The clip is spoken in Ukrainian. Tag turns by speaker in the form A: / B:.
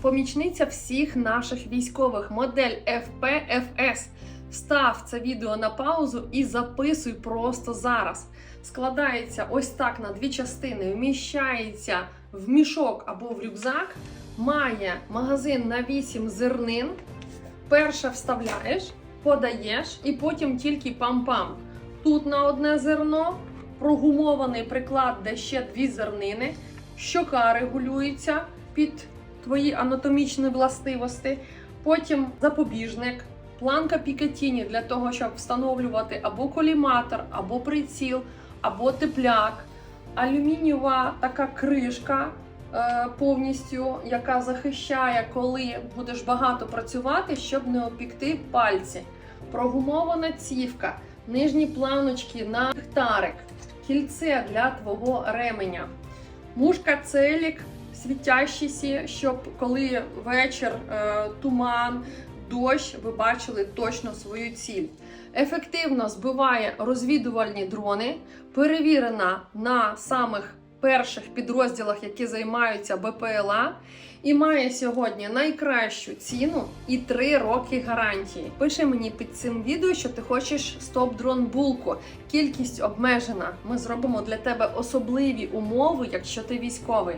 A: помічниця всіх наших військових, модель FPFS. Став це відео на паузу і записуй просто зараз. Складається ось так на дві частини, вміщається в мішок або в рюкзак, має магазин на 8 зернин. Перше вставляєш, подаєш і потім тільки пам-пам. Тут на одне зерно прогумований приклад, де ще дві зернини, щока регулюється під твої анатомічні властивості. Потім запобіжник, планка Пікатіні для того, щоб встановлювати або коліматор, або приціл, або тепляк, алюмінієва така кришка. е, Повністю, яка захищає, коли будеш багато працювати, щоб не опікти пальці. Прогумована цівка, нижні планочки на ліхтарик, кільце для твого ременя, мушка целік, світящіся, щоб коли вечір, е, туман, дощ, ви бачили точно свою ціль. Ефективно збиває розвідувальні дрони, перевірена на самих перших підрозділах, які займаються БПЛА, і має сьогодні найкращу ціну і 3 роки гарантії. Пиши мені під цим відео, що ти хочеш стоп-дрон булку. Кількість обмежена. Ми зробимо для тебе особливі умови, якщо ти військовий.